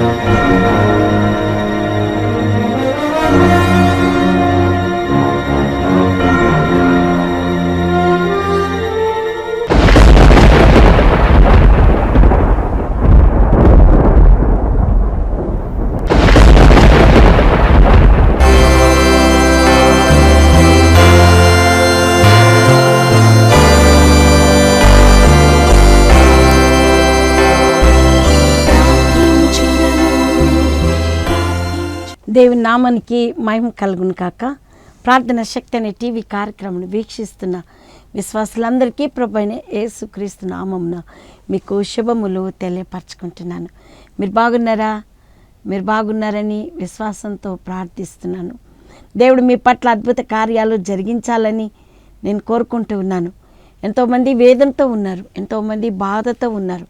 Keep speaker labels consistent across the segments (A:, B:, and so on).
A: దేవుని నామానికి మహిమ కలుగును కాక ప్రార్థన శక్తి అనే టీవీ కార్యక్రమం వీక్షిస్తున్న విశ్వాసులందరికీ ప్రభైన యేసుక్రీస్తు నామమున మీకు శుభములు తెలియపరచుకుంటున్నాను. మీరు బాగున్నారా? మీరు బాగున్నారని విశ్వాసంతో ప్రార్థిస్తున్నాను. దేవుడు మీ పట్ల అద్భుత కార్యాలు జరిగించాలని నేను కోరుకుంటూ ఉన్నాను. ఎంతోమంది వేదంతో ఉన్నారు ఎంతోమంది బాధతో ఉన్నారు.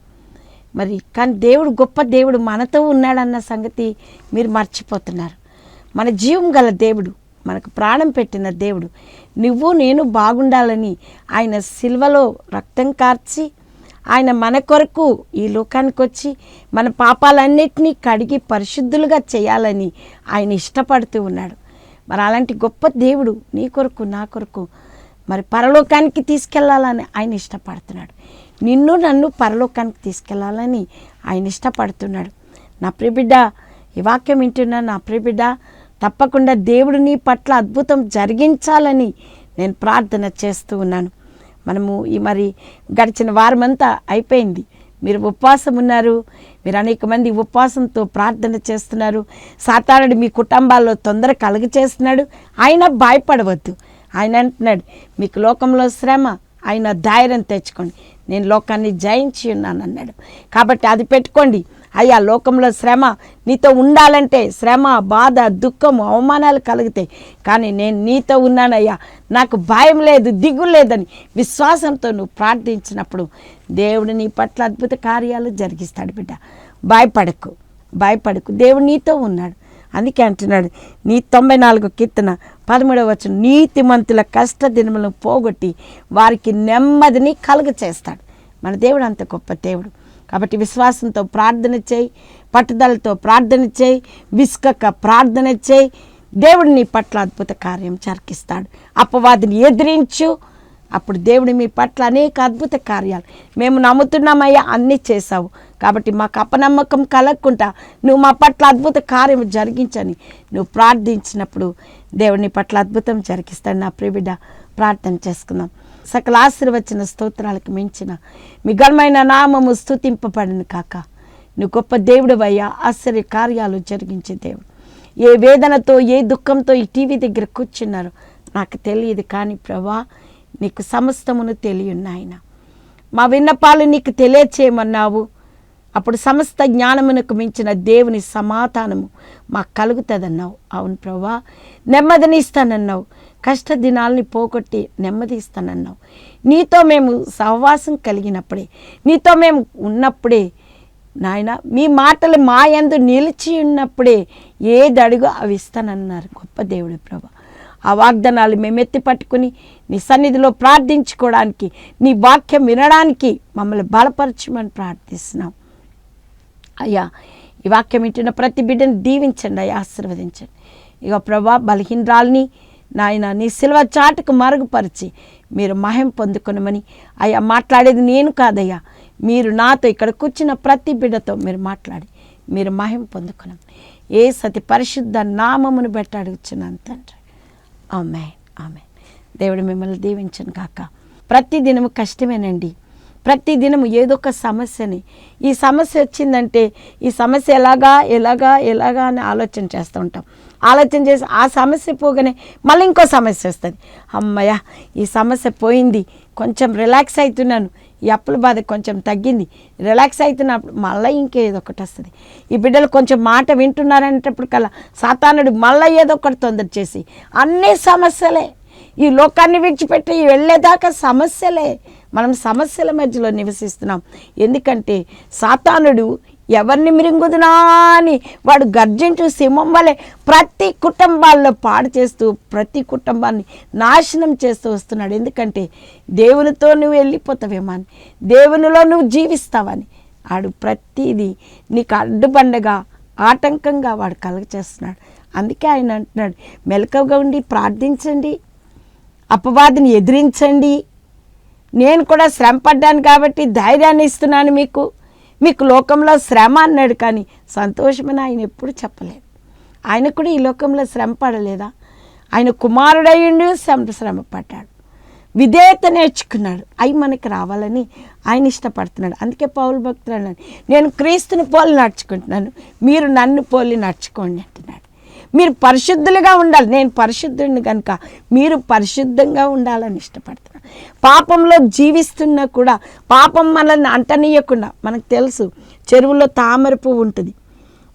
A: మరి కానీ దేవుడు గొప్ప దేవుడు మనతో ఉన్నాడన్న సంగతి మీరు మర్చిపోతున్నారు. మన జీవం గల దేవుడు మనకు ప్రాణం పెట్టిన దేవుడు. నువ్వు నేను బాగుండాలని ఆయన సిల్వలో రక్తం కార్చి ఆయన మన కొరకు ఈ లోకానికి వచ్చి మన పాపాలన్నిటినీ కడిగి పరిశుద్ధులుగా చేయాలని ఆయన ఇష్టపడుతూ ఉన్నాడు. మరి అలాంటి గొప్ప దేవుడు నీ కొరకు నా కొరకు మరి పరలోకానికి తీసుకెళ్ళాలని ఆయన ఇష్టపడుతున్నాడు. నిన్ను నన్ను పరలోకానికి తీసుకెళ్ళాలని ఆయన ఇష్టపడుతున్నాడు. నా ప్రిబిడ్డ ఈ వాక్యం వింటున్నా నా ప్రియబిడ్డ తప్పకుండా దేవుడు నీ పట్ల అద్భుతం జరిగించాలని నేను ప్రార్థన చేస్తూ ఉన్నాను. మనము ఈ మరి గడిచిన వారమంతా అయిపోయింది. మీరు ఉపవాసం ఉన్నారు. మీరు అనేక మంది ఉపవాసంతో ప్రార్థన చేస్తున్నారు. సాతానుడు మీ కుటుంబాల్లో తొందర కలుగ చేస్తున్నాడు. ఆయన భయపడవద్దు. ఆయన అంటున్నాడు మీకు లోకంలో శ్రమ ఆయన ధైర్యం తెచ్చుకోండి. నేను లోకాన్ని జయించి ఉన్నాను అన్నాడు కాబట్టి అది పెట్టుకోండి. అయ్యా లోకంలో శ్రమ నీతో ఉండాలంటే శ్రమ బాధ దుఃఖం అవమానాలు కలుగుతాయి. కానీ నేను నీతో ఉన్నానయ్యా. నాకు భయం లేదు దిగు లేదని విశ్వాసంతో నువ్వు ప్రార్థించినప్పుడు దేవుడు నీ పట్ల అద్భుత కార్యాలు జరిగిస్తాడు బిడ్డ. భయపడకు భయపడకు. దేవుడు నీతో ఉన్నాడు. అందుకే అంటున్నాడు నీ తొంభై నాలుగు కీర్తన పదమూడవ వచ్చిన నీతిమంతుల కష్ట దినములను పోగొట్టి వారికి నెమ్మదిని కలుగ చేస్తాడు మన దేవుడు అంత గొప్ప దేవుడు. కాబట్టి విశ్వాసంతో ప్రార్థన చేయి పట్టుదలతో ప్రార్థన చేయి విసుకక ప్రార్థన చేయి. దేవుడు నీ పట్ల అద్భుత కార్యం జరిగిస్తాడు. అపవాదిని ఎదిరించు. అప్పుడు దేవుడు మీ పట్ల అనేక అద్భుత కార్యాలు. మేము నమ్ముతున్నామయ్యా అన్నీ చేసావు కాబట్టి మాకు అపనమ్మకం కలగకుండా నువ్వు మా పట్ల అద్భుత కార్యం జరిగించని నువ్వు ప్రార్థించినప్పుడు దేవుడిని పట్ల అద్భుతం జరిగిస్తాడు. నా ప్రియబిడ్డ ప్రార్థన చేసుకుందాం. సకల ఆశీర్వచన స్తోత్రాలకు మించిన మిగలమైన నామము స్థుతింపబడిన కాక. నువ్వు గొప్ప దేవుడు అయ్యా ఆశ్చర్య కార్యాలు జరిగించే దేవుడు. ఏ వేదనతో ఏ దుఃఖంతో ఈ టీవీ దగ్గర కూర్చున్నారో నాకు తెలియదు కానీ ప్రభా నీకు సమస్తమును తెలియన్నాయన మా విన్నపాలు నీకు తెలియచేయమన్నావు. అప్పుడు సమస్త జ్ఞానమునకు మించిన దేవుని సమాధానము మాకు కలుగుతుందన్నావు. అవును ప్రభా నెమ్మదినిస్తానన్నావు. కష్ట దినాల్ని పోగొట్టి నెమ్మది ఇస్తానన్నావు. నీతో మేము సహవాసం కలిగినప్పుడే నీతో మేము ఉన్నప్పుడే నాయన మీ మాటలు మా యందు నిలిచి ఉన్నప్పుడే ఏది అడుగు అవి ఇస్తానన్నారు గొప్ప దేవుడు ప్రభా. ఆ వాగ్దానాలు మేము పట్టుకుని నీ సన్నిధిలో ప్రార్థించుకోవడానికి నీ వాక్యం వినడానికి మమ్మల్ని బలపరచమని ప్రార్థిస్తున్నాం. అయ్యా ఈ వాక్యం వింటున్న ప్రతి బిడ్డను దీవించండి అయ్యా ఆశీర్వదించండి. ఇక ప్రభా బలహీనరాల్ని నాయన నీ సిల్వ చాటుకు మరుగుపరిచి మీరు మహిం పొందుకునమని అయ్యా మాట్లాడేది నేను కాదయ్యా. మీరు నాతో ఇక్కడ కూర్చున్న ప్రతి బిడ్డతో మీరు మాట్లాడి మీరు మహిం పొందుకున్నాం ఏ సతి పరిశుద్ధ నామమును బట్టి అడుగుచున్నాను తండ్రి. ఆమె ఆమె దేవుడు మిమ్మల్ని దీవించను కాక ప్రతి దినము కష్టమేనండి. ప్రతి దినము ఏదో ఒక సమస్యని ఈ సమస్య వచ్చిందంటే ఈ సమస్య ఎలాగా ఎలాగా ఎలాగా అని ఆలోచన చేస్తూ ఉంటాం. ఆలోచన చేసి ఆ సమస్య పోగానే మళ్ళీ ఇంకో సమస్య వస్తుంది. అమ్మయ్య ఈ సమస్య పోయింది. కొంచెం రిలాక్స్ అవుతున్నాను ఈ అప్పుల బాధ కొంచెం తగ్గింది. రిలాక్స్ అవుతున్నప్పుడు మళ్ళీ ఇంకేదో ఒకటి వస్తుంది. ఈ బిడ్డలు కొంచెం మాట వింటున్నారనేటప్పుడు కల్లా సాతానుడు మళ్ళీ ఏదో ఒకటి తొందర చేసి అన్నీ సమస్యలే. ఈ లోకాన్ని విడిచిపెట్టి వెళ్ళేదాకా సమస్యలే. మనం సమస్యల మధ్యలో నివసిస్తున్నాం. ఎందుకంటే సాతానుడు ఎవరిని మిరింగుదునా అని వాడు గర్జించు సింహం వలె ప్రతి కుటుంబాల్లో పాడు చేస్తూ ప్రతి కుటుంబాన్ని నాశనం చేస్తూ వస్తున్నాడు. ఎందుకంటే దేవునితో నువ్వు వెళ్ళిపోతావేమో అని దేవునిలో నువ్వు జీవిస్తావని ఆడు ప్రతిదీ నీకు అడ్డుబండగా ఆటంకంగా వాడు కలగచేస్తున్నాడు. అందుకే ఆయన అంటున్నాడు మెలకువగా ఉండి ప్రార్థించండి అపవాదిని ఎదిరించండి. నేను కూడా శ్రమపడ్డాను కాబట్టి ధైర్యాన్ని ఇస్తున్నాను మీకు. మీకు లోకంలో శ్రమ అన్నాడు కానీ సంతోషమని ఆయన ఎప్పుడు చెప్పలేదు. ఆయన కూడా ఈ లోకంలో శ్రమ పడలేదా? ఆయన కుమారుడయ్యుండి శ్రమ శ్రమ పడ్డాడు. విధేయత నేర్చుకున్నాడు. అవి మనకి రావాలని ఆయన ఇష్టపడుతున్నాడు. అందుకే పౌలు భక్తులు అన్నాడు నేను క్రీస్తుని పోలి నడుచుకుంటున్నాను. మీరు నన్ను పోలి నడుచుకోండి అంటున్నాడు. మీరు పరిశుద్ధులుగా ఉండాలి. నేను పరిశుద్ధుడిని కనుక మీరు పరిశుద్ధంగా ఉండాలని ఇష్టపడుతున్నాను పాపంలో జీవిస్తున్నా కూడా పాపం మనల్ని అంటనీయకుండా మనకు తెలుసు చెరువులో తామర పువ్వు ఉంటుంది.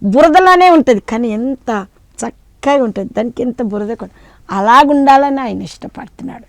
A: బురదలోనే ఉంటుంది కానీ ఎంత చక్కగా ఉంటుంది. దానికి ఎంత బురద కూడా. అలాగుండాలని ఆయన ఇష్టపడుతున్నాడు.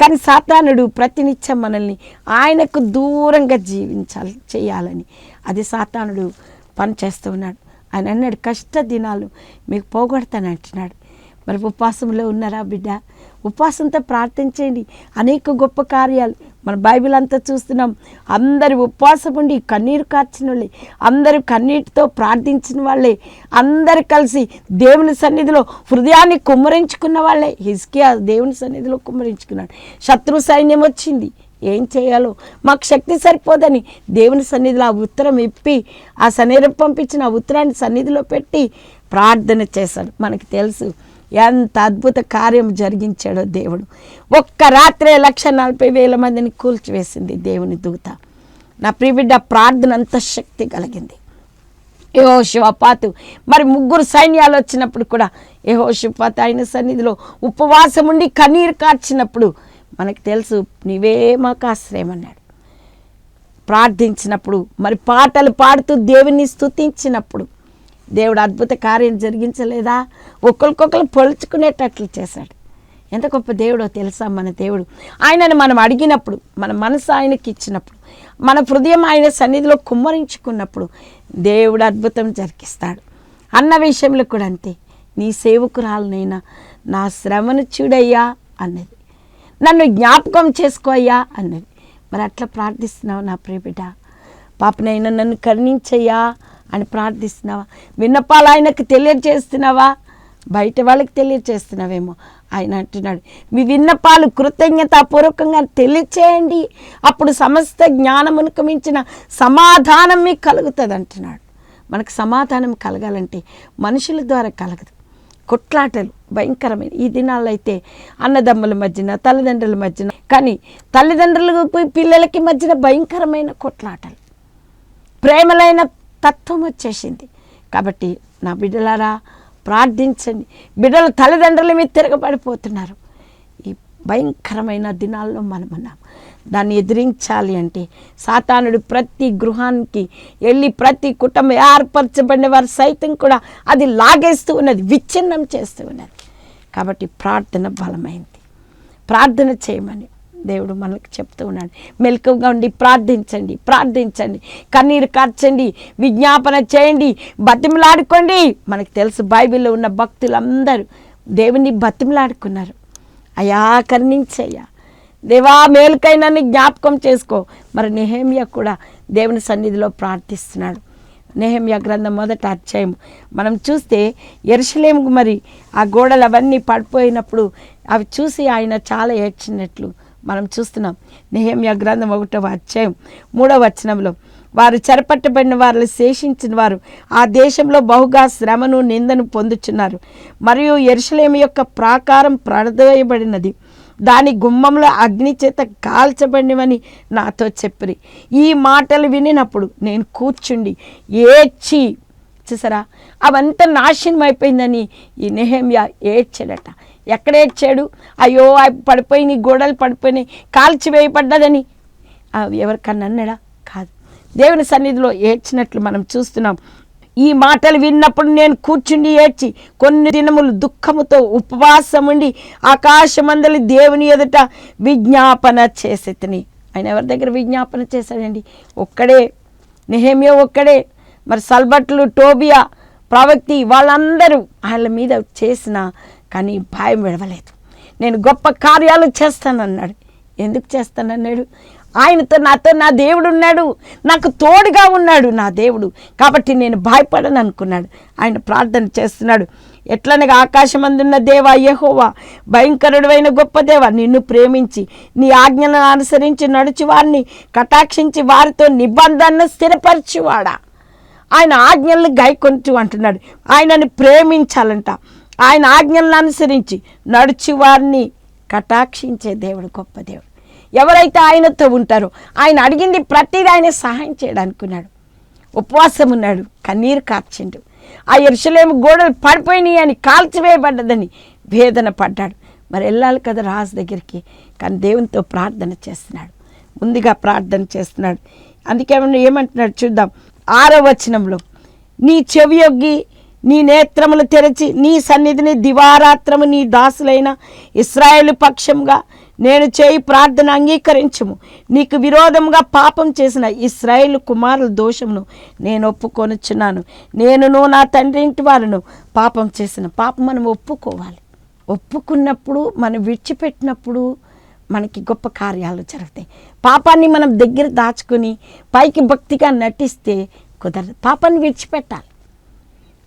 A: కానీ సాతానుడు ప్రతినిత్యం మనల్ని ఆయనకు దూరంగా జీవించాలి చేయాలని. అది సాతానుడు పనిచేస్తూ ఉన్నాడు. ఆయన అన్నాడు. కష్ట దినాలు మీకు పోగొడతాను అంటున్నాడు. మరి ఉపవాసంలో ఉన్నారా బిడ్డ? ఉపవాసంతో ప్రార్థించండి. అనేక గొప్ప కార్యాలు మన బైబిల్ అంతా చూస్తున్నాం. అందరు ఉపవాసం ఉండి కన్నీరు కార్చిన వాళ్ళే. అందరూ కన్నీటితో ప్రార్థించిన వాళ్ళే. అందరు కలిసి దేవుని సన్నిధిలో హృదయాన్ని కుమ్మరించుకున్న వాళ్ళే. హిజ్కియా దేవుని సన్నిధిలో కుమ్మరించుకున్నాడు. శత్రు సైన్యం వచ్చింది. ఏం చేయాలో? మాకు శక్తి సరిపోదని దేవుని సన్నిధిలో ఆ ఉత్తరం ఇప్పి ఆ సన్నిధి పంపించిన ఆ ఉత్తరాన్ని సన్నిధిలో పెట్టి ప్రార్థన చేశాడు. మనకి తెలుసు ఎంత అద్భుత కార్యం జరిగించాడో దేవుడు. ఒక్క రాత్రే లక్ష నలభై వేల మందిని కూల్చివేసింది దేవుని దూత. నా ప్రిబిడ్డ ప్రార్థన అంత శక్తి కలిగింది. ఏహో శివపాతు మరి ముగ్గురు సైన్యాలు వచ్చినప్పుడు కూడా ఏహో శివపాతు ఆయన సన్నిధిలో ఉపవాసం ఉండి కన్నీరు కార్చినప్పుడు మనకు తెలుసు నీవే మాకు ఆశ్రయమన్నాడు ప్రార్థించినప్పుడు మరి పాటలు పాడుతూ దేవుని స్తుతించినప్పుడు దేవుడు అద్భుత కార్యం జరిగించలేదా? ఒకరికొకరు పొలుచుకునేటట్లు చేశాడు. ఎంత గొప్ప దేవుడో తెలుసా మన దేవుడు? ఆయనను మనం అడిగినప్పుడు మన మనసు ఆయనకి ఇచ్చినప్పుడు మన హృదయం ఆయన సన్నిధిలో కుమ్మరించుకున్నప్పుడు దేవుడు అద్భుతం జరిగిస్తాడు. అన్న విషయంలో కూడా అంతే. నీ సేవకురాలనైనా నా శ్రమను చూడయ్యా అన్నది. నన్ను జ్ఞాపకం చేసుకోయ్యా అన్నది. మరి అట్లా ప్రార్థిస్తున్నావు నా ప్రియబిడ్డ. పాపనైనా నన్ను కరుణించయ్యా అని ప్రార్థిస్తున్నావా? విన్నపాలు ఆయనకు తెలియజేస్తున్నావా? బయట వాళ్ళకి తెలియజేస్తున్నావేమో? ఆయన అంటున్నాడు మీ విన్నపాలు కృతజ్ఞతాపూర్వకంగా తెలియచేయండి. అప్పుడు సమస్త జ్ఞానమునకు మించిన సమాధానం మీకు కలుగుతుంది అంటున్నాడు. మనకు సమాధానం కలగాలంటే మనుషుల ద్వారా కలగదు. కొట్లాటలు భయంకరమైన ఈ దినాల్లో అయితే అన్నదమ్ముల మధ్యన తల్లిదండ్రుల మధ్యన. కానీ తల్లిదండ్రులకు పిల్లలకి మధ్యన భయంకరమైన కొట్లాటలు. ప్రేమలైన తత్వం వచ్చేసింది. కాబట్టి నా బిడ్డలారా ప్రార్థించండి. బిడ్డల తల్లిదండ్రుల మీద తిరగబడిపోతున్నారు. ఈ భయంకరమైన దినాల్లో మనమున్నాం దాన్ని ఎదిరించాలి అంటే సాతానుడు ప్రతి గృహానికి వెళ్ళి ప్రతి కుటుంబం ఏర్పరచబడిన వారు సైతం కూడా అది లాగేస్తూ ఉన్నది విచ్ఛిన్నం చేస్తూ ఉన్నది. కాబట్టి ప్రార్థన బలమైంది. ప్రార్థన చేయమని దేవుడు మనకు చెప్తూ ఉన్నాడు. మెలకుగా ఉండి ప్రార్థించండి ప్రార్థించండి. కన్నీరు కార్చండి విజ్ఞాపన చేయండి బతిమలాడుకోండి. మనకు తెలుసు బైబిల్లో ఉన్న భక్తులందరూ దేవుని బతిమలాడుకున్నారు. అయా కరుణించయ్యా. దేవా మేలుకైనా జ్ఞాపకం చేసుకో. మరి నెహేమియా కూడా దేవుని సన్నిధిలో ప్రార్థిస్తున్నాడు. నెహమ్యా గ్రంథం మొదట అధ్యాయం మనం చూస్తే ఎరుసలేముకు మరి ఆ గోడలు అవన్నీ పడిపోయినప్పుడు అవి చూసి ఆయన చాలా ఏడ్చినట్లు మనం చూస్తున్నాం. నెహమ్యా గ్రంథం ఒకటవ అధ్యాయం మూడవ వచనంలో వారు చెరపట్టబడిన వారిని శేషించిన వారు ఆ దేశంలో బహుగా శ్రమను నిందను పొందుచున్నారు. మరియు ఎరుసలేము యొక్క ప్రాకారం ప్రడదోయబడినది దాని గుమ్మంలో అగ్ని చేత కాల్చబడినవని నాతో చెప్పిరి. ఈ మాటలు వినినప్పుడు నేను కూర్చుండి ఏడ్చి చూసారా? అవంతా నాశనం అయిపోయిందని ఈ నెహమ్యా ఏడ్చాడట. ఎక్కడ ఏడ్చాడు? అయ్యో అవి పడిపోయినాయి గోడలు పడిపోయినాయి కాల్చివేయబడ్డదని అవి ఎవరికన్నా అన్నాడా? కాదు. దేవుని సన్నిధిలో ఏడ్చినట్లు మనం చూస్తున్నాం. ఈ మాటలు విన్నప్పుడు నేను కూర్చుండి ఏడ్చి కొన్ని దినములు దుఃఖముతో ఉపవాసం ఉండి ఆకాశమందలి దేవుని ఎదుట విజ్ఞాపన చేసేతని. ఆయన ఎవరి దగ్గర విజ్ఞాపన చేశాడండి? ఒక్కడే నెహేమియో ఒక్కడే మరి సల్బట్లు టోబియా ప్రవక్తి వాళ్ళందరూ వాళ్ళ మీద చేసిన కానీ భయం విడవలేదు. నేను గొప్ప కార్యాలు చేస్తానన్నాడు. ఎందుకు చేస్తానన్నాడు? ఆయనతో నాతో నా దేవుడు ఉన్నాడు. నాకు తోడుగా ఉన్నాడు నా దేవుడు. కాబట్టి నేను భయపడను అనుకున్నాడు. ఆయన ప్రార్థన చేస్తున్నాడు. ఎట్లనగా ఆకాశమందున్న దేవా యహోవా భయంకరుడైన గొప్ప దేవ నిన్ను ప్రేమించి నీ ఆజ్ఞను అనుసరించి నడుచు వారిని కటాక్షించి వారితో నిబంధనను స్థిరపరచువాడా? ఆయన ఆజ్ఞలను గైకొంటూ అంటున్నాడు. ఆయనని ప్రేమించాలంట. ఆయన ఆజ్ఞలను అనుసరించి నడుచు వారిని కటాక్షించే దేవుడు గొప్ప దేవుడు. ఎవరైతే ఆయనతో ఉంటారో ఆయన అడిగింది ప్రతిదీ ఆయన సహాయం చేయడానుకున్నాడు. ఉపవాసం ఉన్నాడు కన్నీరు కార్చిండు ఆ ఎరుసలేము గోడలు పడిపోయినాయి అని కాల్చివేయబడ్డదని వేదన పడ్డాడు. మరి వెళ్ళాలి కదా రాజు దగ్గరికి కానీ దేవునితో ప్రార్థన చేస్తున్నాడు. ముందుగా ప్రార్థన చేస్తున్నాడు. అందుకే ఏమంటున్నాడు చూద్దాం. ఆరో వచనంలో నీ చెవియొగ్గి నీ నేత్రములు తెరచి నీ సన్నిధిని దివారాత్రము నీ దాసులైన ఇస్రాయేల్ పక్షంగా నేను చేయి ప్రార్థన అంగీకరించము. నీకు విరోధముగా పాపం చేసిన ఇస్రాయేలు కుమారుల దోషమును నేను ఒప్పుకొనిచ్చున్నాను నేనును నా తండ్రి ఇంటి వారును పాపం చేసిన పాపం మనం ఒప్పుకోవాలి. ఒప్పుకున్నప్పుడు మనం విడిచిపెట్టినప్పుడు మనకి గొప్ప కార్యాలు జరుగుతాయి. పాపాన్ని మనం దగ్గర దాచుకుని పైకి భక్తిగా నటిస్తే కుదరదు. పాపాన్ని విడిచిపెట్టాలి.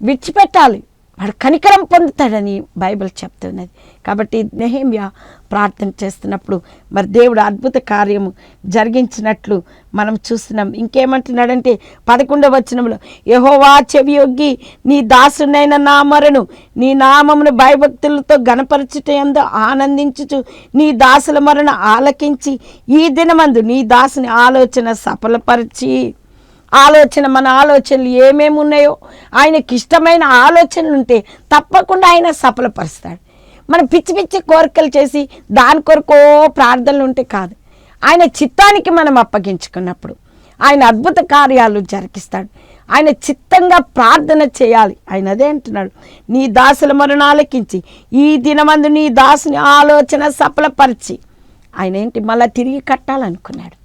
A: విడిచిపెట్టాలి. వాడు కనికరం పొందుతాడని బైబిల్ చెప్తున్నది. కాబట్టి నెహేమియా ప్రార్థన చేస్తున్నప్పుడు మరి దేవుడు అద్భుత కార్యము జరిగించినట్లు మనం చూస్తున్నాం. ఇంకేమంటున్నాడంటే పదకొండవ వచనంలో యహోవా చెవియొగ్గి నీ దాసునైన నా మరను నీ నామమును భయభక్తులతో గణపరచుటందు ఆనందించుచు నీ దాసుల మరణ ఆలకించి ఈ దినమందు నీ దాసుని ఆలోచన సఫలపరిచి ఆలోచన మన ఆలోచనలు ఏమేమి ఉన్నాయో ఆయనకి ఇష్టమైన ఆలోచనలు ఉంటే తప్పకుండా ఆయన సఫలపరుస్తాడు. మనం పిచ్చి పిచ్చి కోరికలు చేసి దాని కొరకో ప్రార్థనలు ఉంటే కాదు. ఆయన చిత్తానికి మనం అప్పగించుకున్నప్పుడు ఆయన అద్భుత కార్యాలు జరిగిస్తాడు. ఆయన చిత్తంగా ప్రార్థన చేయాలి. ఆయన అదే అంటున్నాడు. నీ దాసుల మరణాలకించి ఈ దినమందు నీ దాసుని ఆలోచన సఫలపరిచి. ఆయన ఏంటి? మళ్ళీ తిరిగి కట్టాలనుకున్నాడు.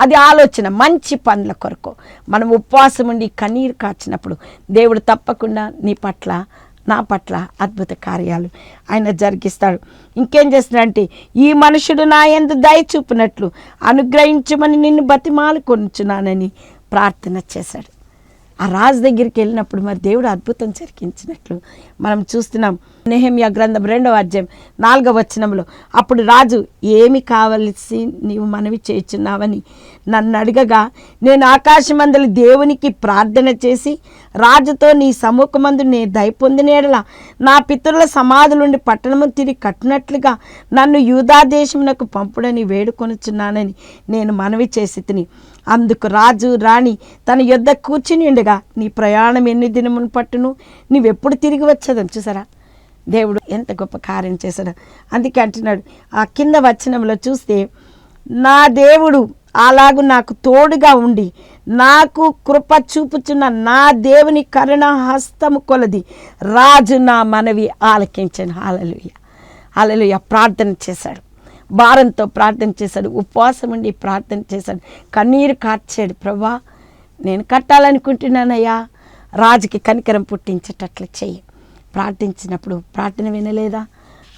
A: అది ఆలోచన మంచి పనుల కొరకు. మనం ఉపవాసం ఉండి కన్నీరు కాచినప్పుడు దేవుడు తప్పకుండా నీ పట్ల నా పట్ల అద్భుత కార్యాలు ఆయన జరిగిస్తాడు. ఇంకేం చేస్తున్నాడంటే ఈ మనుషుడు నా ఎందు దయ చూపినట్లు అనుగ్రహించమని నిన్ను బతిమాలు కొనుచున్నానని ప్రార్థన చేశాడు. ఆ రాజు దగ్గరికి వెళ్ళినప్పుడు మరి దేవుడు అద్భుతం జరిగించినట్లు మనం చూస్తున్నాం. నెహమ్యా గ్రంథం రెండవ అధ్యాయం నాలుగవ వచనంలో అప్పుడు రాజు ఏమి కావలసి నీవు మనవి చేయుచున్నావని నన్ను అడగగా నేను ఆకాశమందలి దేవునికి ప్రార్థన చేసి రాజుతో నీ సముఖమందు నే దయపొందినేడలా నా పితరుల సమాధులుండి పట్టణము తిరిగి కట్టినట్లుగా నన్ను యూదాదేశమునకు పంపుడని వేడుకొనుచున్నానని నేను మనవి చేసి తిని అందుకు రాజు రాణి తన యొద్ద కూర్చుని ఉండగా నీ ప్రయాణం ఎన్ని దినమును పట్టును? నీవెప్పుడు తిరిగి వచ్చేదని చూసారా? దేవుడు ఎంత గొప్ప కార్యం చేశాడు. అందుకే అంటున్నాడు ఆ కింద వచనంలో చూస్తే నా దేవుడు అలాగు నాకు తోడుగా ఉండి నాకు కృప చూపుచున్న నా దేవుని కరుణ హస్తము కొలది రాజు నా మనవి ఆలకించాను. అలలుయ అలలుయ ప్రార్థన చేశాడు. భారంతో ప్రార్థన చేశాడు ఉపవాసం ఉండి ప్రార్థన చేశాడు. కన్నీరు కార్చాడు ప్రభా నేను కట్టాలనుకుంటున్నానయ్యా. రాజుకి కనికరం పుట్టించేటట్లు చెయ్యి. ప్రార్థించినప్పుడు ప్రార్థన వినలేదా?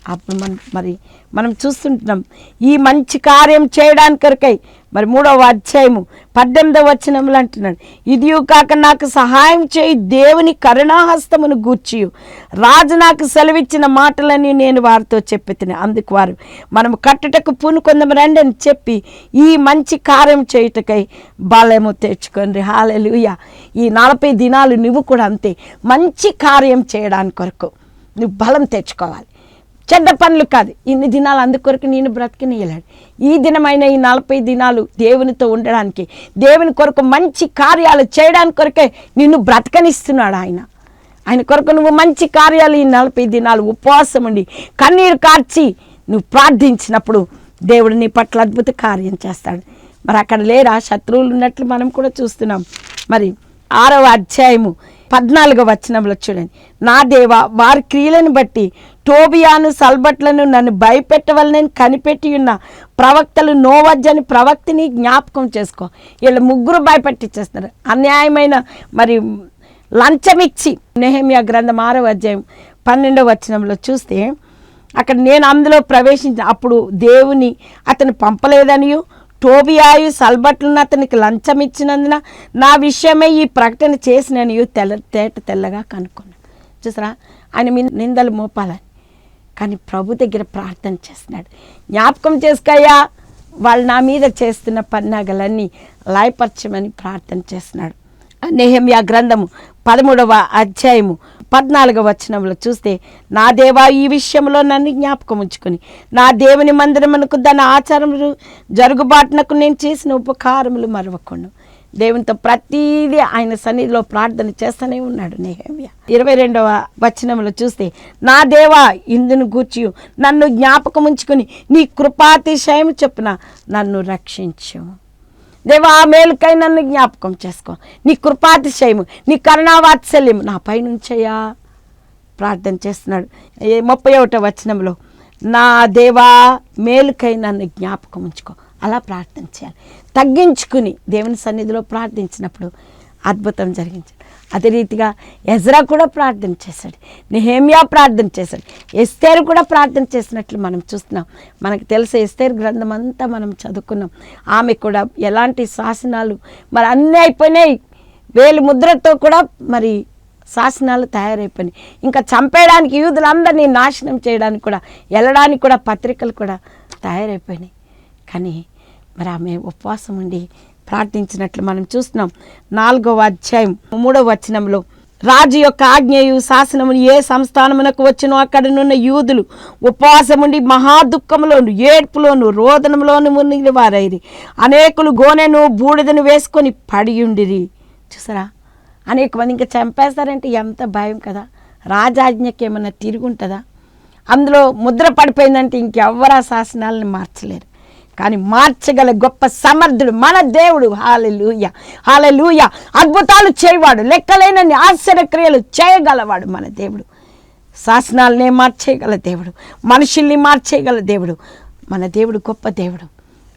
A: అప్పుడు మనం మరి మనం చూస్తుంటున్నాం ఈ మంచి కార్యం చేయడానికి కొరకై మరి మూడవ అధ్యాయము పద్దెనిమిదవ వచనములు అంటున్నాడు ఇది కాక నాకు సహాయం చేయి దేవుని కరుణాహస్తమును గూర్చి రాజు నాకు సెలవిచ్చిన మాటలని నేను వారితో చెప్పి అందుకు వారు మనం కట్టుటకు పూనుకొందం రండి అని చెప్పి ఈ మంచి కార్యం చేయుటకై బలము తెచ్చుకోండి హాలెలుయ. ఈ నలభై దినాలు నువ్వు కూడా అంతే మంచి కార్యం చేయడానికి కొరకు నువ్వు బలం తెచ్చుకోవాలి. చెడ్డ పనులు కాదు. ఇన్ని దినాలు అందుకొరకు నేను బ్రతికినీయలేడు ఈ దినమైన ఈ నలభై దినాలు దేవునితో ఉండడానికి దేవుని కొరకు మంచి కార్యాలు చేయడానికి కొరకే నిన్ను బ్రతకనిస్తున్నాడు ఆయన. ఆయన కొరకు నువ్వు మంచి కార్యాలు ఈ నలభై దినాలు ఉపవాసం ఉండి కన్నీరు కార్చి నువ్వు ప్రార్థించినప్పుడు దేవుడు నీ పట్ల అద్భుత కార్యం చేస్తాడు. మరి అక్కడ లేరా? శత్రువులు ఉన్నట్లు మనం కూడా చూస్తున్నాం. మరి ఆరవ అధ్యాయము పద్నాలుగో వచనంలో చూడండి. నా దేవ వారి క్రియలను బట్టి టోబియాను సల్బట్లను నన్ను భయపెట్టవలనని కనిపెట్టి ఉన్న ప్రవక్తలు నోవజ్జని ప్రవక్తిని జ్ఞాపకం చేసుకో. వీళ్ళు ముగ్గురు భయపెట్టించేస్తున్నారు అన్యాయమైన మరి లంచమిచ్చి నెహమియా గ్రంథం ఆరో అధ్యాయం పన్నెండవ వచనంలో చూస్తే అక్కడ నేను అందులో ప్రవేశించిన అప్పుడు దేవుని అతను పంపలేదనియు టోబియాయు సల్బట్లను అతనికి లంచం ఇచ్చినందున నా విషయమే ఈ ప్రకటన చేసిన తెల్ల తేట తెల్లగా కనుక్కున్నాను చూసారా? ఆయన మీ నిందలు మోపాలని. కానీ ప్రభు దగ్గర ప్రార్థన చేస్తున్నాడు. జ్ఞాపకం చేసుకయ్యా వాళ్ళు నా మీద చేస్తున్న పన్నాగలన్నీ లాయపరచమని ప్రార్థన చేస్తున్నాడు. నెహమ్యా గ్రంథము పదమూడవ అధ్యాయము పద్నాలుగవ వచనంలో చూస్తే నా దేవా ఈ విషయంలో నన్ను జ్ఞాపకం ఉంచుకొని నా దేవుని మందిరమునకు దాని ఆచారములు జరుగుబాటునకు నేను చేసిన ఉపకారములు మరవకుండా దేవునితో ప్రతిదీ ఆయన సన్నిధిలో ప్రార్థన చేస్తూనే ఉన్నాడు నేహమ్య. ఇరవై రెండవ వచనంలో చూస్తే నా దేవా ఇందును గూర్చి నన్ను జ్ఞాపకం ఉంచుకొని నీ కృపాతిశయం చొప్పున నన్ను రక్షించు. దేవా ఆ మేలుకై నన్ను జ్ఞాపకం చేసుకో. నీ కృపాతిశయము నీ కరుణావాత్సల్యము నా పైనుంచయ్యా. ప్రార్థన చేస్తున్నాడు. ఏ ముప్పై ఒకటో వచనంలో నా దేవా మేలుకై నన్ను జ్ఞాపకం ఉంచుకో. అలా ప్రార్థన చేయాలి. తగ్గించుకుని దేవుని సన్నిధిలో ప్రార్థించినప్పుడు అద్భుతం జరిగింది. అదే రీతిగా ఎజ్రా కూడా ప్రార్థన చేశాడు. నెహేమియా ప్రార్థన చేశాడు. ఎస్తేరు కూడా ప్రార్థన చేసినట్లు మనం చూస్తున్నాం. మనకు తెలిసే ఎస్తేరు గ్రంథం అంతా మనం చదువుకున్నాం. ఆమె కూడా ఎలాంటి శాసనాలు మరి అన్నీ అయిపోయినాయి. వేలు ముద్రతో కూడా మరి శాసనాలు తయారైపోయినాయి. ఇంకా చంపేయడానికి యూదులందరినీ నాశనం చేయడానికి కూడా వెళ్ళడానికి కూడా పత్రికలు కూడా తయారైపోయినాయి. కానీ మరి ఆమె ఉపవాసం ఉండి ప్రార్థించినట్లు మనం చూస్తున్నాం. నాలుగవ అధ్యాయం మూడవ వచనంలో రాజు యొక్క ఆజ్ఞయు శాసనము ఏ సంస్థానమునకు వచ్చినో అక్కడనున్న యూదులు ఉపవాసముండి మహాదుఃఖములోను ఏడ్పులోను రోదనములోను మునిగిన వారైరి. అనేకులు గోనెను బూడిదను వేసుకొని పడియుండిరి. చూసారా? అనేక మంది ఇంకా చంపేస్తారంటే ఎంత భయం కదా? రాజాజ్ఞకి ఏమన్నా తిరుగుంటుందా? అందులో ముద్ర పడిపోయిందంటే ఇంకెవ్వరు ఆ శాసనాలను మార్చలేరు. కానీ మార్చగల గొప్ప సమర్థుడు మన దేవుడు. హాలెలూయ హాలెలూయ అద్భుతాలు చేయవాడు లెక్కలేనని ఆశ్చర్యక్రియలు చేయగలవాడు మన దేవుడు. శాసనాలనే మార్చేయగల దేవుడు మనుషుల్ని మార్చేయగల దేవుడు మన దేవుడు గొప్ప దేవుడు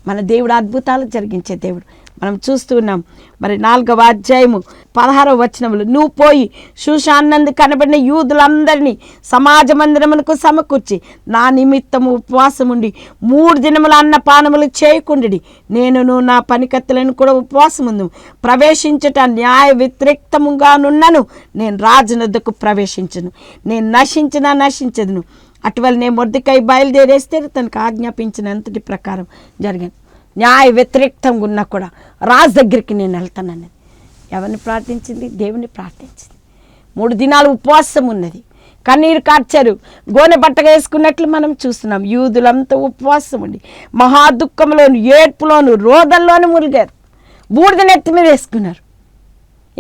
A: మన దేవుడు అద్భుతాలు జరిగించే దేవుడు. మనం చూస్తున్నాం మరి నాలుగవ అధ్యాయము పదహారవ వచనములు నువ్వు పోయి శూషాన్నందు కనబడిన యూదులందరినీ సమాజ మందిరమునకు సమకూర్చి నా నిమిత్తము ఉపవాసం ఉండి మూడు దినముల అన్నపానములు చేయకుండి నేనును నా పనికత్తులను కూడా ఉపవాసం ఉంది ప్రవేశించట న్యాయ వ్యతిరేక్తముగానున్నను నేను రాజునద్దకు ప్రవేశించను. నేను నశించినా నశించదును. అటువల్ల నేను మొద్దుకై బయలుదేరేస్తే తనకు ఆజ్ఞాపించినంతటి ప్రకారం జరిగింది న్యాయ వ్యతిరేక్తంగా ఉన్నా కూడా రాజు దగ్గరికి నేను వెళ్తానన్నది ఎవరిని ప్రార్థించింది? దేవుని ప్రార్థించింది. మూడు దినాలు ఉపవాసం ఉన్నది. కన్నీరు కార్చారు. గోనె బట్టగా వేసుకున్నట్లు మనం చూస్తున్నాం. యూదులంతా ఉపవాసం ఉండి మహాదుఖంలోను ఏడ్పులోను రోదల్లోను మురిగారు. బూడిద నెత్తి మీద వేసుకున్నారు.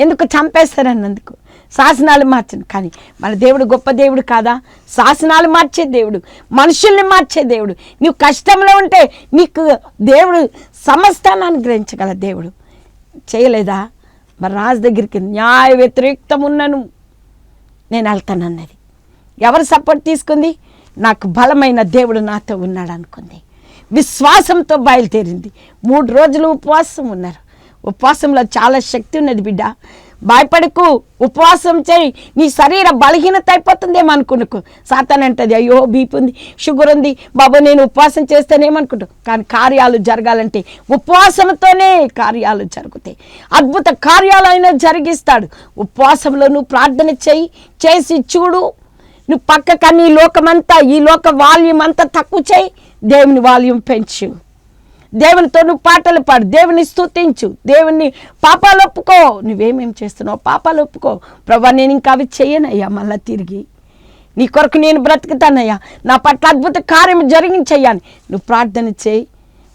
A: ఎందుకు చంపేస్తారన్నందుకు? శాసనాలు మార్చను కానీ మన దేవుడు గొప్ప దేవుడు కాదా? శాసనాలు మార్చే దేవుడు మనుషుల్ని మార్చే దేవుడు. నువ్వు కష్టంలో ఉంటే నీకు దేవుడు సమస్తాన్ని అనుగ్రహించగల దేవుడు. చేయలేదా? మరి రాజు దగ్గరికి న్యాయ వ్యతిరేక్తం ఉన్నను నేను వెళ్తానన్నది. ఎవరు సపోర్ట్ తీసుకుంది? నాకు బలమైన దేవుడు నాతో ఉన్నాడు అనుకుంది. విశ్వాసంతో బయలుదేరింది. మూడు రోజులు ఉపవాసం ఉన్నారు. ఉపవాసంలో చాలా శక్తి ఉన్నది బిడ్డ. భయపడకు ఉపవాసం చేయి. నీ శరీర బలహీనత అయిపోతుందేమో అనుకున్నకు సాతాన్ అంటది అయ్యో బీపీ ఉంది షుగర్ ఉంది బాబు నేను ఉపవాసం చేస్తేనేమనుకుంటావు. కానీ కార్యాలు జరగాలంటే ఉపవాసంతోనే కార్యాలు జరుగుతాయి. అద్భుత కార్యాలు అయినా జరిగిస్తాడు. ఉపవాసంలో నువ్వు ప్రార్థన చేయి చేసి చూడు. నువ్వు పక్కక ఈ లోకమంతా ఈ లోక వాల్యూమ్ అంతా తక్కువ చేయి. దేవుని వాల్యూమ్ పెంచు. దేవునితో నువ్వు పాటలు పాడు దేవుని స్థుతించు దేవుని పాపాలు ఒప్పుకో. నువ్వేమేమి చేస్తున్నావు పాపాలు ఒప్పుకో. ప్రభా నేను ఇంకా అవి చేయనయ్యా మళ్ళీ తిరిగి. నీ కొరకు నేను బ్రతుకుతానయ్యా. నా పట్ల అద్భుత కార్యం జరిగించయ్యాను నువ్వు ప్రార్థన చేయి.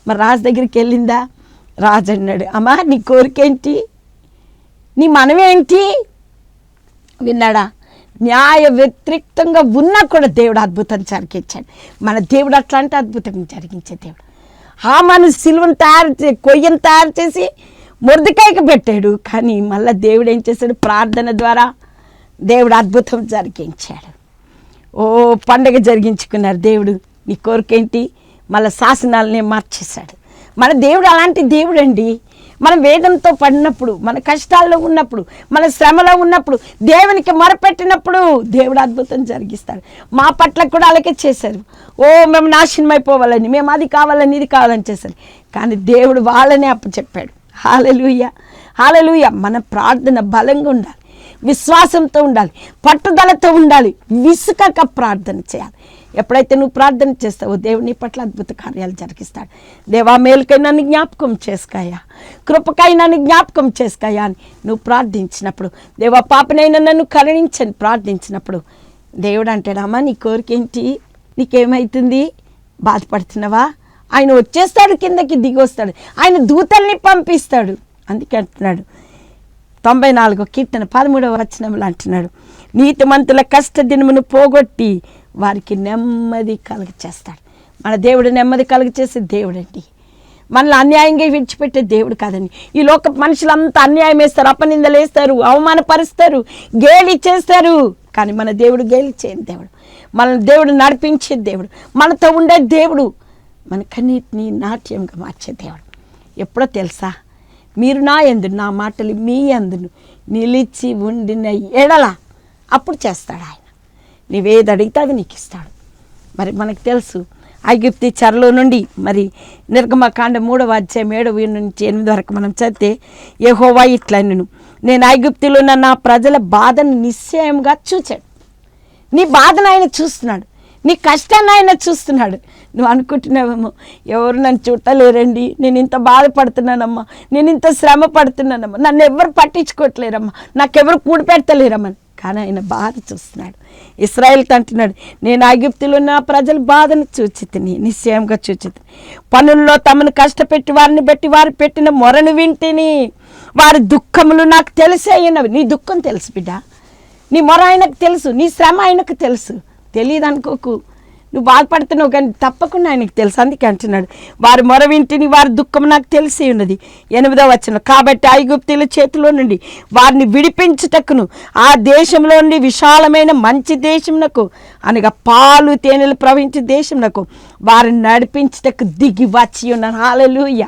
A: మరి రాజు దగ్గరికి వెళ్ళిందా? రాజు అన్నాడు అమ్మా నీ కోరికేంటి? నీ మనమేంటి విన్నాడా? న్యాయ వ్యతిరేక్తంగా ఉన్నా కూడా దేవుడు అద్భుతం జరిగించాడు. మన దేవుడు అట్లాంటి అద్భుతం జరిగించే దేవుడు. హామాను సిల్వను తయారు చే కొయ్యను తయారు చేసి మురదకాయకి పెట్టాడు. కానీ మళ్ళీ దేవుడు ఏం చేశాడు? ప్రార్థన ద్వారా దేవుడు అద్భుతం జరిగించాడు. ఓ పండగ జరిగించుకున్నారు దేవుడు. నీ కోరికేంటి మళ్ళీ శాసనాలనే మార్చేశాడు. మన దేవుడు అలాంటి దేవుడు అండి మనం వేదంతో పడినప్పుడు మన కష్టాల్లో ఉన్నప్పుడు మన శ్రమలో ఉన్నప్పుడు దేవునికి మొరపెట్టినప్పుడు దేవుడు అద్భుతం జరిగిస్తాడు. మా పట్ల కూడా అలాగే చేశారు. ఓ మేము నాశనం అయిపోవాలని మేము అది కావాలని ఇది కావాలని చేశారు. కానీ దేవుడు వాళ్ళనే అప్పచెప్పాడు హాలలుయ హాలలుయ మన ప్రార్థన బలంగా ఉండాలి. విశ్వాసంతో ఉండాలి. పట్టుదలతో ఉండాలి. విసుకక ప్రార్థన చేయాలి. ఎప్పుడైతే నువ్వు ప్రార్థన చేస్తావో దేవుని పట్ల అద్భుత కార్యాలు జరిగిస్తాడు. దేవా మేలుకై నన్ను జ్ఞాపకం చేసుకాయా కృపకై నన్ను జ్ఞాపకం చేసుకాయా అని నువ్వు ప్రార్థించినప్పుడు దేవా పాపనైనా నన్ను కరుణించని ప్రార్థించినప్పుడు దేవుడు అంటాడమ్మా నీ కోరిక ఏంటి? నీకేమవుతుంది బాధపడుతున్నావా? ఆయన వచ్చేస్తాడు కిందకి దిగి వస్తాడు ఆయన దూతల్ని పంపిస్తాడు. అందుకే అంటున్నాడు. తొంభై నాలుగో కీర్తన పదమూడవ వచనంలో అంటున్నాడు. నీతిమంతుల కష్ట దినమును పోగొట్టి వారికి నెమ్మది కలుగ చేస్తాడు మన దేవుడు నెమ్మది కలుగ చేసే దేవుడు మనల్ని అన్యాయంగా విడిచిపెట్టే దేవుడు కాదండి. ఈ లోక మనుషులంతా అన్యాయం వేస్తారు అపనిందలు వేస్తారు అవమానపరుస్తారు గేలి చేస్తారు. కానీ మన దేవుడు గేలి చేయని దేవుడు. మన దేవుడు నడిపించే దేవుడు. మనతో ఉండే దేవుడు మన కన్నీటిని నాట్యంగా మార్చే దేవుడు. ఎప్పుడో తెలుసా? మీరు నా ఎందు నా మాటలు మీ ఎందును నిలిచి ఉండిన ఎడల అప్పుడు చేస్తాడు ఆయన. నీవేది అడిగితే అది నీకు ఇస్తాడు మరి మనకు తెలుసు ఐగుప్తి చెరలో నుండి మరి నిర్గమకాండ మూడవ అధ్యాయం ఏడవ నుంచి ఎనిమిది వరకు మనం చదివితే ఏహోవా ఇట్లా నేను నేను ఐగుప్తిలో ఉన్న నా ప్రజల బాధను నిశ్చయంగా చూచాడు. నీ బాధను ఆయన చూస్తున్నాడు. నీ కష్టాన్ని ఆయన చూస్తున్నాడు. నువ్వు అనుకుంటున్నావేమో ఎవరు నన్ను చుట్టలేరండి నేను ఇంత బాధపడుతున్నానమ్మా. నేను ఇంత శ్రమ పడుతున్నానమ్మా నన్ను ఎవరు పట్టించుకోవట్లేరమ్మా. నాకెవరు కూడి పెడతలేరమ్మా. కానీ ఆయన బాధ చూస్తున్నాడు. ఇస్రాయల్తో అంటున్నాడు నేను ఐగుప్తులు నా ప్రజల బాధను చూచి తిని నిశ్చయంగా చూచి పనుల్లో తమను కష్టపెట్టి వారిని బట్టి వారు పెట్టిన మొరను వింటిని. వారి దుఃఖములు నాకు తెలిసే అయినవి. నీ దుఃఖం తెలుసు బిడ్డ. నీ మొర ఆయనకు తెలుసు. నీ శ్రమ ఆయనకు తెలుసు. తెలియదు అనుకోకు నువ్వు బాధపడుతున్నావు కానీ తప్పకుండా ఆయనకు తెలుసు. అందుకే అంటున్నాడు వారి మొర వింటిని వారి దుఃఖం నాకు తెలిసి ఉన్నది. ఎనిమిదో వచ్చిన కాబట్టి ఐగుప్తుల చేతిలో నుండి వారిని విడిపించుటకును ఆ దేశంలో నుండి విశాలమైన మంచి దేశంనకు అనగా పాలు తేనెలు ప్రవహించే దేశంనకు వారిని నడిపించుటకు దిగి వచ్చి ఉన్నాను. Hallelujah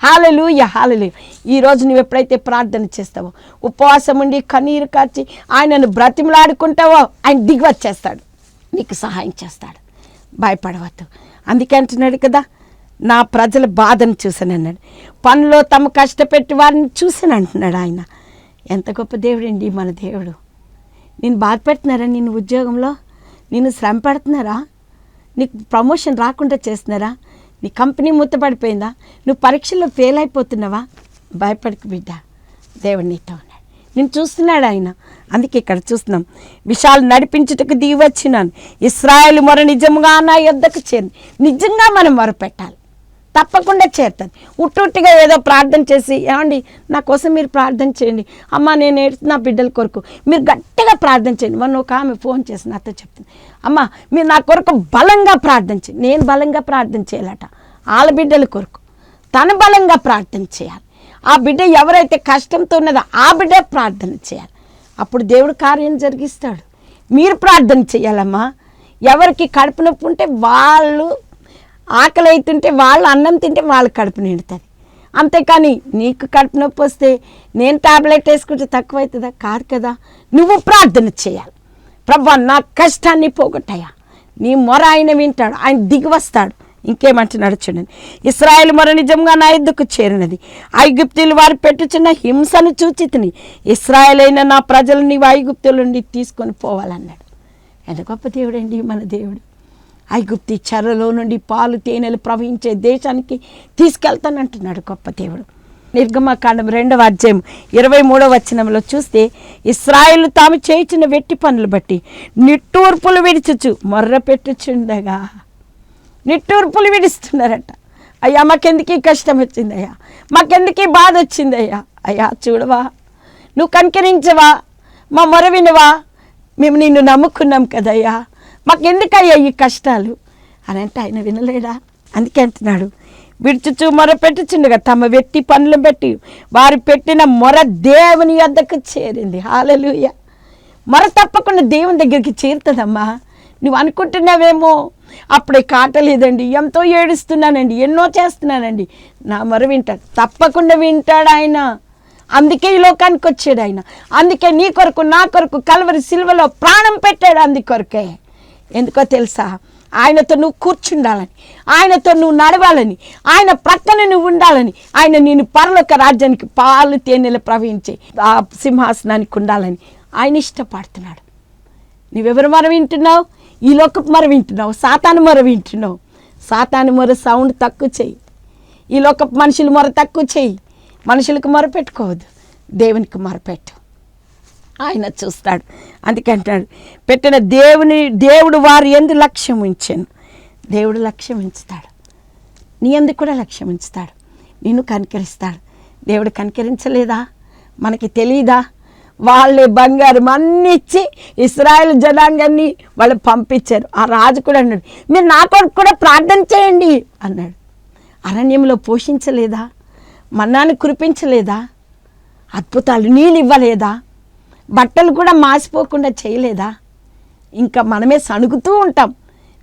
A: hallelujah! హాలలు ఈరోజు నువ్వు ఎప్పుడైతే ప్రార్థన చేస్తావో ఉపవాసం ఉండి కన్నీరు కాచి ఆయనను బ్రతిమలాడుకుంటావో ఆయన దిగి వచ్చేస్తాడు. నీకు సహాయం చేస్తాడు. భయపడవద్దు. అందుకే అంటున్నాడు కదా నా ప్రజల బాధను చూసాను అన్నాడు. పనిలో తమ కష్టపెట్టి వారిని చూసాను అంటున్నాడు ఆయన. ఎంత గొప్ప దేవుడండి మన దేవుడు. నేను బాధ పెడుతున్నారా నేను ఉద్యోగంలో? నేను శ్రమ పెడుతున్నారా? నీకు ప్రమోషన్ రాకుండా చేస్తున్నారా? నీ కంపెనీ మూతపడిపోయిందా? నువ్వు పరీక్షల్లో ఫెయిల్ అయిపోతున్నావా? భయపడకు బిడ్డ. దేవుడు నీతో నేను చూస్తున్నాడు ఆయన. అందుకే ఇక్కడ చూస్తున్నాం. విశాలు నడిపించుటకు దిగి వచ్చినాను ఇస్రాయల్ మొర నిజంగా నా యొద్దకు చేరి నిజంగా మనం మొరపెట్టాలి తప్పకుండా చేరుతుంది ఉట్టుట్టిగా ఏదో ప్రార్థన చేసి ఏమండి నా కోసం మీరు ప్రార్థన చేయండి. అమ్మ నేను ఏడుస్తున్న బిడ్డల కొరకు మీరు గట్టిగా ప్రార్థన చేయండి. మొన్న ఒక ఆమె ఫోన్ చేసి నాతో చెప్తుంది. అమ్మ మీరు నా కొరకు బలంగా ప్రార్థన చేయండి. నేను బలంగా ప్రార్థన చేయాలట. వాళ్ళ బిడ్డల కొరకు. తను బలంగా ప్రార్థన చేయాలి. ఆ బిడ్డ ఎవరైతే కష్టంతో ఉన్నదో ఆ బిడ్డ ప్రార్థన చేయాలి. అప్పుడు దేవుడు కార్యం జరిగిస్తాడు. మీరు ప్రార్థన చేయాలమ్మా. ఎవరికి కడుపు నొప్పి ఉంటే వాళ్ళు ఆకలి అవుతుంటే వాళ్ళు అన్నం తింటే వాళ్ళ కడుపు నిండుతుంది. అంతేకాని నీకు కడుపు నొప్పి వస్తే నేను టాబ్లెట్ వేసుకుంటే తక్కువ అవుతుందా కాదు కదా. నువ్వు ప్రార్థన చేయాలి. ప్రభా నా కష్టాన్ని పోగొట్టాయా? నీ మొర ఆయన వింటాడు. ఆయన దిగి వస్తాడు. ఇంకేమంటున్నాడు చూడండి ఇస్రాయల్ మరో నిజంగా నా ఎద్దుకు చేరినది. ఐగుప్తులు వారు పెట్టుచున్న హింసను చూచితిని ఇస్రాయల్ అయిన నా ప్రజలు నీవు ఐగుప్తుల నుండి తీసుకొని పోవాలన్నాడు. ఎంత గొప్ప దేవుడండి మన దేవుడు. ఐగుప్తి చెరలో నుండి పాలు తేనెలు ప్రవహించే దేశానికి తీసుకెళ్తానంటున్నాడు గొప్ప దేవుడు. నిర్గమకాండం రెండవ అధ్యాయం ఇరవై మూడవ వచనంలో చూస్తే ఇస్రాయిల్ తాము చేయించిన వెట్టి పనులు బట్టి నిట్టూర్పులు విడిచుచు మొర్ర పెట్టుచుండగా నిట్టూర్పులు విడుస్తున్నారట. అయ్యా మాకెందుకు ఈ కష్టం వచ్చిందయ్యా? మాకెందుకు ఈ బాధ వచ్చిందయ్యా? అయ్యా చూడవా నువ్వు కనికరించవా? మా మొర వినవా? మేము నిన్ను నమ్ముకున్నాం కదయ్యా. మాకెందుకయ్యా ఈ కష్టాలు? అని అంటే ఆయన వినలేడా? అందుకే అంటున్నాడు. విడుచుచు మొర పెట్టుచుండగా తమ వ్యక్తి పనులు పెట్టి వారు పెట్టిన మొర దేవుని వద్దకు చేరింది. హాలలుయ. మొర తప్పకుండా దేవుని దగ్గరికి చేరుతుందమ్మా. నువ్వు అనుకుంటున్నావేమో? అప్పుడే కాటలేదండి. ఎంతో ఏడుస్తున్నానండి. ఎన్నో చేస్తున్నానండి. నా మొర వింటాడు. తప్పకుండా వింటాడు ఆయన. అందుకే ఈ లోకానికి వచ్చాడు ఆయన. అందుకే నీ కొరకు నా కొరకు కలవరి సిల్వలో ప్రాణం పెట్టాడు అందుకొరకే ఎందుకో తెలుసా? ఆయనతో నువ్వు కూర్చుండాలని ఆయనతో నువ్వు నడవాలని ఆయన ప్రక్కన నువ్వు ఉండాలని ఆయన నేను పరలోక రాజ్యానికి పాలు తేనెలు ప్రవహించే ఆ సింహాసనానికి ఉండాలని ఆయన ఇష్టపడుతున్నాడు. నువ్వెవరు మనం వింటున్నావు? ఈ లోకపు మర వింటున్నావు సాతాను మొర వింటున్నావు. సాతాను మొర సౌండ్ తక్కువ చెయ్యి. ఈ లోకపు మనుషులు మొర తక్కువ చెయ్యి. మనుషులకు మొర పెట్టుకోవద్దు దేవునికి మొరపెట్టు ఆయన చూస్తాడు అందుకే అంటాడు పెట్టిన దేవుని దేవుడు వారి ఎందు లక్ష్యం ఉంచాను. దేవుడు లక్ష్యం ఉంచుతాడు. నీ ఎందుకు కూడా లక్ష్యం ఉంచుతాడు. నిన్ను కనికరిస్తాడు. దేవుడు కనికరించలేదా? మనకి తెలియదా వాళ్ళే బంగారం అన్ని ఇచ్చి ఇస్రాయల్ జనాంగాన్ని వాళ్ళు పంపించారు. ఆ రాజు కూడా అన్నాడు మీరు నా కొడుకు కూడా ప్రార్థన చేయండి అన్నాడు. అరణ్యంలో పోషించలేదా? మన్నాన్ని కురిపించలేదా? అద్భుతాలు నీళ్ళు ఇవ్వలేదా? బట్టలు కూడా మాసిపోకుండా చేయలేదా? ఇంకా మనమే సణుగుతూ ఉంటాం.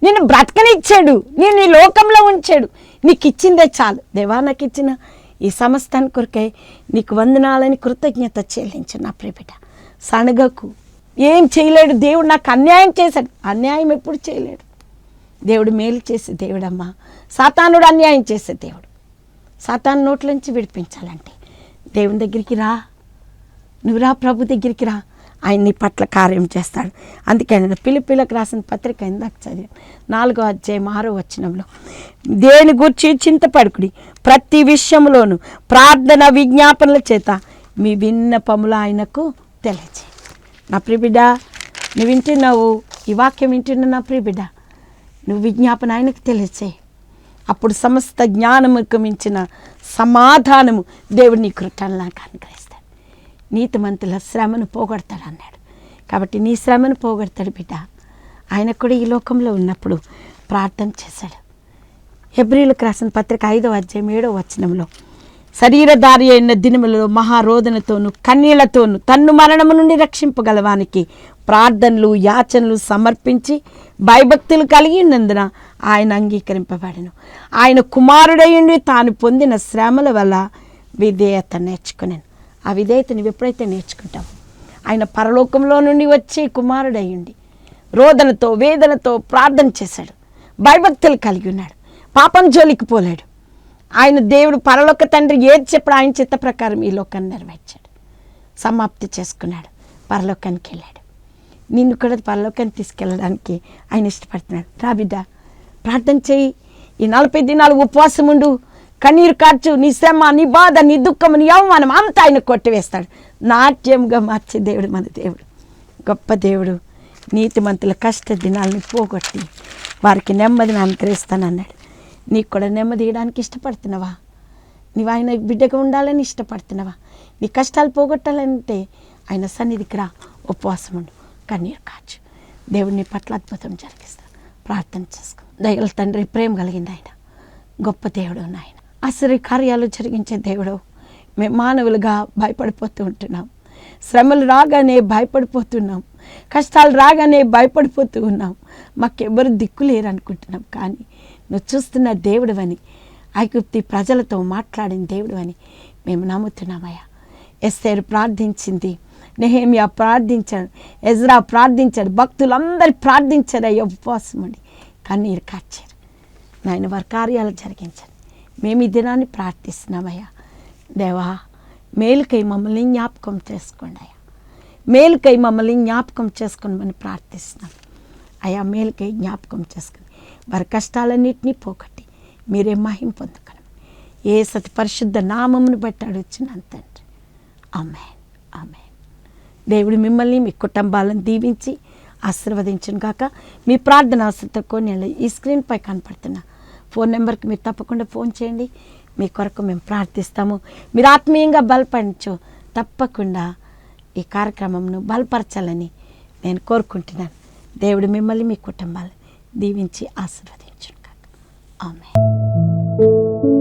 A: నేను బ్రతకనిచ్చాడు. నేను ఈ లోకంలో ఉంచాడు. నీకు ఇచ్చిందే చాలు. దేవా నాకు ఇచ్చిన ఈ సమస్తాన్ని కొరకై నీకు వందనాలని కృతజ్ఞత చెల్లించు నా ప్రియబిడ్డ సనగకు ఏం చేయలేడు. దేవుడు నాకు అన్యాయం చేశాడు. అన్యాయం ఎప్పుడు చేయలేడు. దేవుడు మేలు చేసే దేవుడమ్మా. సాతానుడు అన్యాయం చేసే దేవుడు. సాతాను నోట్ల నుంచి విడిపించాలంటే దేవుని దగ్గరికి రా. నువ్వు రా ప్రభు దగ్గరికి రా. ఆయన నీ పట్ల కార్యం చేస్తాడు. అందుకే పిలిపిలకు రాసిన పత్రిక ఇందాక చదివి. నాలుగో అధ్యాయం ఆరో వచ్చినంలో దేని గురించి చింతపడుకుడి? ప్రతి విషయంలోనూ ప్రార్థన విజ్ఞాపనల చేత మీ విన్నపములు ఆయనకు తెలియజేయి. నా ప్రిబిడ్డ నువ్వు వింటున్నావు ఈ వాక్యం వింటున్న నా ప్రిబిడ్డ నువ్వు విజ్ఞాపన ఆయనకు తెలియచేయి అప్పుడు సమస్త జ్ఞానముకు మించిన సమాధానము దేవుడు నీ కృటాలను నీతిమంతుల శ్రమను పోగొడతాడు అన్నాడు కాబట్టి నీ శ్రమను పోగొడతాడు బిడ్డ. ఆయన కూడా ఈ లోకంలో ఉన్నప్పుడు ప్రార్థన చేశాడు. హెబ్రిలకు రాసిన పత్రిక ఐదవ అధ్యాయం ఏడవ వచనంలో శరీరధారి అయిన దినములలో మహారోదనతోను కన్నీళ్ళతోను తన్ను మరణము నుండి రక్షింపగలవానికి ప్రార్థనలు యాచనలు సమర్పించి భయభక్తులు కలిగి ఉన్నందున ఆయన అంగీకరింపబడను. ఆయన కుమారుడయుండి తాను పొందిన శ్రమల వల్ల విధేయత నేర్చుకునేను. ఆ విధేయత నువ్వు ఎప్పుడైతే నేర్చుకుంటావు. ఆయన పరలోకంలో నుండి వచ్చి కుమారుడయ్యుండి రోదనతో వేదనతో ప్రార్థన చేశాడు. భయభక్తులు కలిగి ఉన్నాడు. పాపం జోలికి పోలేడు. ఆయన దేవుడు పరలోక తండ్రి ఏది చెప్పాడు ఆయన చిత్త ప్రకారం ఈ లోకాన్ని నెరవేర్చాడు. సమాప్తి చేసుకున్నాడు. పరలోకానికి వెళ్ళాడు. నిన్ను కూడా పరలోకానికి తీసుకెళ్ళడానికి ఆయన ఇష్టపడుతున్నాడు. రాబిడ్డ ప్రార్థన చేయి. ఈ నలభై దినాలు ఉపవాసం ఉండు కన్నీరు ఖర్చు నీ శ్రమ నీ బాధ నీ దుఃఖం నీ అవమానం అంతా ఆయన కొట్టివేస్తాడు. నాట్యంగా మార్చే దేవుడు మన దేవుడు. గొప్ప దేవుడు. నీతిమంతుల కష్ట దినాలని పోగొట్టి వారికి నెమ్మదిని అనుగ్రహిస్తానన్నాడు. నీకు కూడా నెమ్మది ఇవ్వడానికి ఇష్టపడుతున్నావా? నీవు ఆయన బిడ్డగా ఉండాలని ఇష్టపడుతున్నావా? నీ కష్టాలు పోగొట్టాలంటే ఆయన సన్నిధికి రా. ఉపవాసం ఉండు. కన్నీరు కాచు దేవుడిని పట్ల అద్భుతం జరిగిస్తాను ప్రార్థన చేసుకో దయగల తండ్రి ప్రేమ కలిగింది ఆయన. గొప్ప దేవుడు నాయన అసలు కార్యాలు జరిగించే దేవుడు. మేము మానవులుగా భయపడిపోతూ ఉంటున్నాం. శ్రమలు రాగానే భయపడిపోతున్నాం కష్టాలు రాగానే భయపడిపోతూ ఉన్నాం. మాకెవ్వరు దిక్కు లేరు అనుకుంటున్నాం కానీ నువ్వు చూస్తున్న దేవుడు అని ఐగుప్తి ప్రజలతో మాట్లాడిన దేవుడు అని మేము నమ్ముతున్నామయ్యా. ఎస్తేరు ప్రార్థించింది. నెహేమియా ప్రార్థించాడు. ఎజ్రా ప్రార్థించాడు. భక్తులందరూ ప్రార్థించారు. అయ్యా ఉపవాసం ఉండి కన్నీరు కాచారు. నాయన వారి కార్యాలు జరిగించండి. మేము ఈ దినాన్ని ప్రార్థిస్తున్నామయ్యా దేవా మేలుకై మమ్మల్ని జ్ఞాపకం చేసుకోండి అయ్యా. మేలుకై మమ్మల్ని జ్ఞాపకం చేసుకోమని ప్రార్థిస్తున్నాం. అయ్యా మేలుకై జ్ఞాపకం చేసుకుని వారి కష్టాలన్నింటినీ పోగొట్టి మీరే మహిం పొందుకను ఏ సతి పరిశుద్ధ నామమును బట్టి అడుగుచున్నాను తండ్రి. ఆమె దేవుడు మిమ్మల్ని మీ కుటుంబాలను దీవించి ఆశీర్వదించను కాక మీ ప్రార్థన అవసరంతో కొన్ని ఈ స్క్రీన్పై కనపడుతున్నాను ఫోన్ నెంబర్కి మీరు తప్పకుండా ఫోన్ చేయండి. మీ కొరకు మేము ప్రార్థిస్తాము. మీరు ఆత్మీయంగా బలపరచు. తప్పకుండా ఈ కార్యక్రమంను బలపరచాలని నేను కోరుకుంటున్నాను. దేవుడు మిమ్మల్ని మీ కుటుంబాలు దీవించి ఆశీర్వదించును కాక. ఆమె